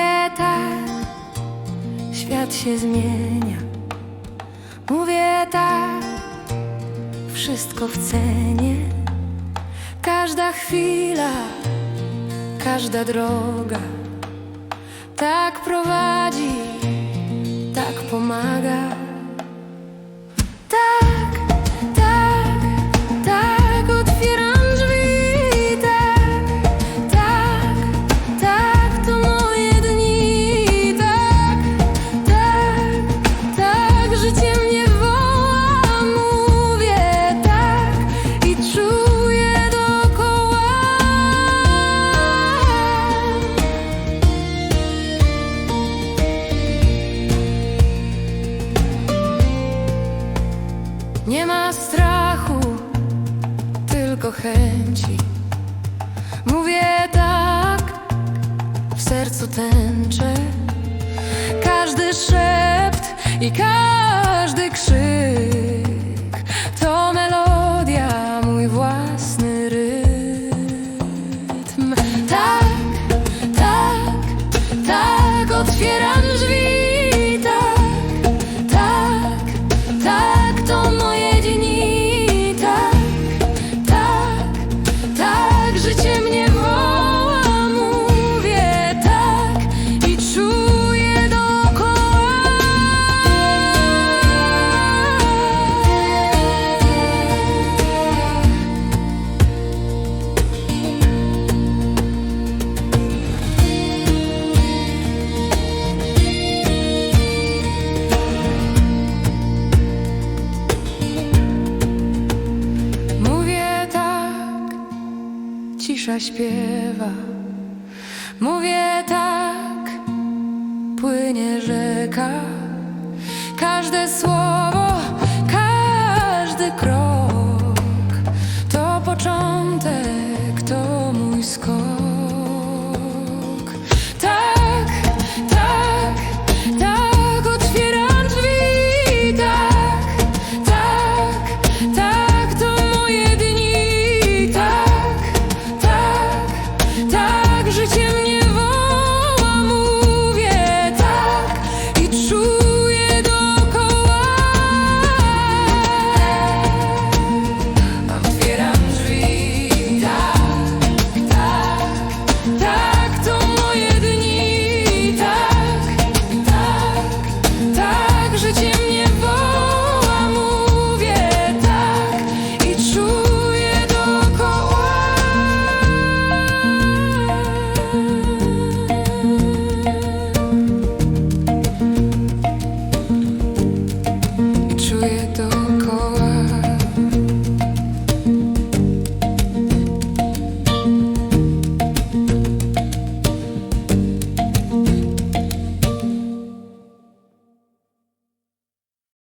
Mówię tak, świat się zmienia. Mówię tak, wszystko w cenie. Każda chwila, każda droga tak prowadzi, tak pomaga. Nie ma strachu, tylko chęci. Mówię tak, w sercu tęczę. Każdy szept i każdy krzyk cisza śpiewa. Mówię tak, płynie rzeka. Każde słowo